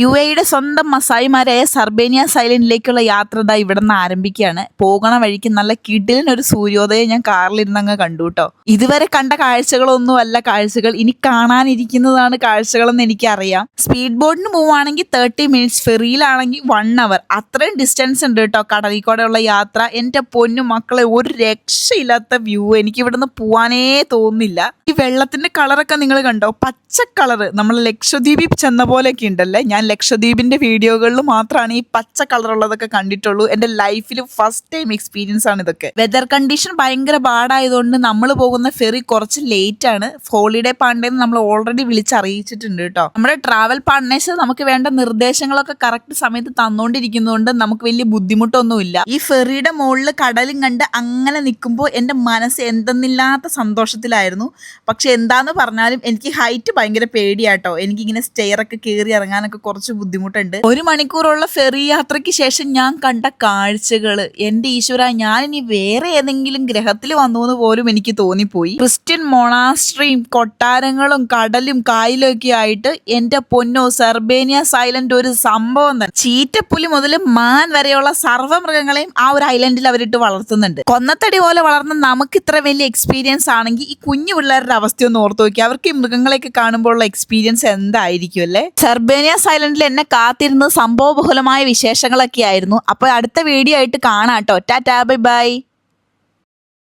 U എയുടെ സ്വന്തം മസായിമാരായ സർബേനിയ സൈലൻഡിലേക്കുള്ള യാത്ര ദാ ഇവിടെ നിന്ന് ആരംഭിക്കുകയാണ്. പോകണ വഴിക്ക് നല്ല കിടിലൻ ഒരു സൂര്യോദയം ഞാൻ കാറിലിരുന്ന് അങ്ങ് കണ്ടു കേട്ടോ ഇതുവരെ കണ്ട കാഴ്ചകളൊന്നും അല്ല കാഴ്ചകൾ. ഇനി കാണാനിരിക്കുന്നതാണ് കാഴ്ചകളെന്ന് എനിക്കറിയാം. സ്പീഡ് ബോട്ടിന് പോവുകയാണെങ്കിൽ തേർട്ടി മിനിറ്റ്സ് ഫെറിയിലാണെങ്കിൽ വൺ അവർ അത്രയും ഡിസ്റ്റൻസ് ഉണ്ട് കേട്ടോ കടലിൽ യാത്ര. എന്റെ പൊന്നു മക്കളെ ഒരു രക്ഷയില്ലാത്ത വ്യൂ എനിക്ക് ഇവിടുന്ന് പോവാനേ തോന്നുന്നില്ല. ഈ വെള്ളത്തിന്റെ കളറൊക്കെ നിങ്ങൾ കണ്ടോ? പച്ച കളറ് നമ്മൾ ലക്ഷദ്വീപിൽ ചെന്ന പോലെയൊക്കെ ഉണ്ടല്ലേ? ഞാൻ ലക്ഷദ്വീപിന്റെ വീഡിയോകളിൽ മാത്രമാണ് ഈ പച്ച കളറുള്ളതൊക്കെ കണ്ടിട്ടുള്ളൂ. എന്റെ ലൈഫിൽ ഫസ്റ്റ് ടൈം എക്സ്പീരിയൻസ് ആണ് ഇതൊക്കെ. വെതർ കണ്ടീഷൻ ഭയങ്കര ബാഡായതുകൊണ്ട് നമ്മൾ പോകുന്ന ഫെറി കുറച്ച് ലേറ്റ് ആണ്. ഹോളിഡേ പാണ്ടേന്ന് നമ്മൾ ഓൾറെഡി വിളിച്ചറിയിച്ചിട്ടുണ്ട് കേട്ടോ. നമ്മുടെ ട്രാവൽ പാർട്ട്നേഴ്സ് നമുക്ക് വേണ്ട നിർദ്ദേശങ്ങളൊക്കെ കറക്റ്റ് സമയത്ത് തന്നുകൊണ്ടിരിക്കുന്നതുകൊണ്ട് നമുക്ക് വലിയ ബുദ്ധിമുട്ടൊന്നുമില്ല. ഈ ഫെറിയുടെ മുകളിൽ കടലും കണ്ട് അങ്ങനെ നിൽക്കുമ്പോൾ എന്റെ മനസ്സ് എന്തെന്നില്ലാത്ത സന്തോഷത്തിലായിരുന്നു. പക്ഷെ എന്താന്ന് പറഞ്ഞാലും എനിക്ക് ഹൈറ്റ് ഭയങ്കര പേടിയാട്ടോ. എനിക്കിങ്ങനെ സ്റ്റെയർ ഒക്കെ കയറി ഇറങ്ങാനൊക്കെ കുറച്ച് ബുദ്ധിമുട്ടുണ്ട്. ഒരു മണിക്കൂറുള്ള ഫെറി യാത്രയ്ക്ക് ശേഷം ഞാൻ കണ്ട കാഴ്ചകൾ എന്റെ ഈശ്വര ഞാൻ ഇനി വേറെ ഏതെങ്കിലും ഗ്രഹത്തിൽ വന്നു എന്ന് പോലും എനിക്ക് തോന്നിപ്പോയി. ക്രിസ്ത്യൻ മൊണാസ്ട്രിയും കൊട്ടാരങ്ങളും കടലും കായലും ഒക്കെ ആയിട്ട് എന്റെ പൊന്നോ സെർബേനിയ സൈലന്റ് ഒരു സംഭവം തന്നെ. ചീറ്റപ്പുലി മുതൽ മാൻ വരെയുള്ള സർവ മൃഗങ്ങളെയും ആ ഒരു ഐലൻഡിൽ അവരിട്ട് വളർത്തുന്നുണ്ട്. കൊന്നത്തടി പോലെ വളർന്ന നമുക്ക് ഇത്ര വലിയ എക്സ്പീരിയൻസ് ആണെങ്കിൽ ഈ കുഞ്ഞു പിള്ളേരുടെ അവസ്ഥ ഒന്ന് ഓർത്ത് നോക്കി അവർക്ക് ഈ മൃഗങ്ങളെയൊക്കെ കാണുമ്പോഴുള്ള എക്സ്പീരിയൻസ് എന്തായിരിക്കും അല്ലേ? സെർബേനിയ സൈലൻഡിൽ എന്നെ കാത്തിരുന്നത് സംഭവബഹുലമായ വിശേഷങ്ങളൊക്കെ ആയിരുന്നു അപ്പോൾ അടുത്ത വീഡിയോ ആയിട്ട് കാണാം കേട്ടോ. Tata bye bye